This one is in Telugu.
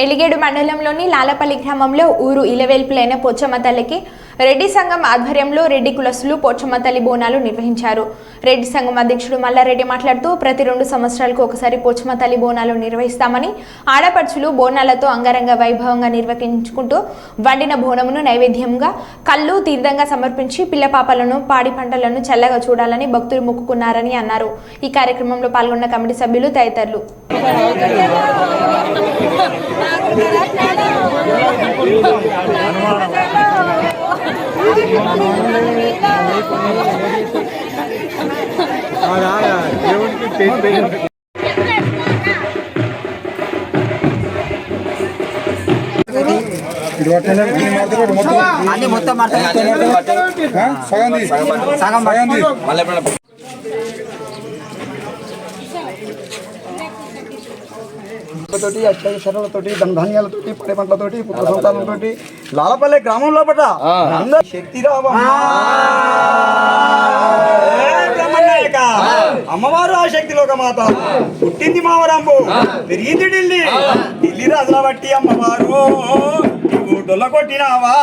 ఎలిగేడు మండలంలోని లాలపల్లి గ్రామంలో ఊరు ఇలవేల్పులైన పోచమ్మ తల్లికి రెడ్డి సంఘం ఆధ్వర్యంలో రెడ్డి కులసులు పోచమ్మ తల్లి బోనాలు నిర్వహించారు. రెడ్డి సంఘం అధ్యక్షుడు మల్లారెడ్డి మాట్లాడుతూ ప్రతి రెండు సంవత్సరాలకు ఒకసారి పోచమ్మ తల్లి బోనాలు నిర్వహిస్తామని ఆడపడుచులు బోనాలతో అంగరంగ వైభవంగా నిర్వహించుకుంటూ వండిన బోనమును నైవేద్యంగా కళ్ళు తీర్థంగా సమర్పించి పిల్లపాపలను పాడి పంటలను చల్లగా చూడాలని భక్తులు మొక్కుకున్నారని అన్నారు. ఈ కార్యక్రమంలో పాల్గొన్న కమిటీ సభ్యులు తదితరులు. అన్ని మొత్తం సగం సగం తోటి అత్యవసరాలతోటి ధనధాన్యాలతోటి పడే పంటలతోటి పుట్ట సంతానంతోటి లాలపల్లె గ్రామం లోపల అందరూ శక్తి. అమ్మవారు ఆ శక్తి లోక మాత పుట్టింది మావరంబు. పెరిగింది ఢిల్లీ. ఢిల్లీ రాజుల బట్టి అమ్మవారు. నువ్వు డొల్ల కొట్టినావా.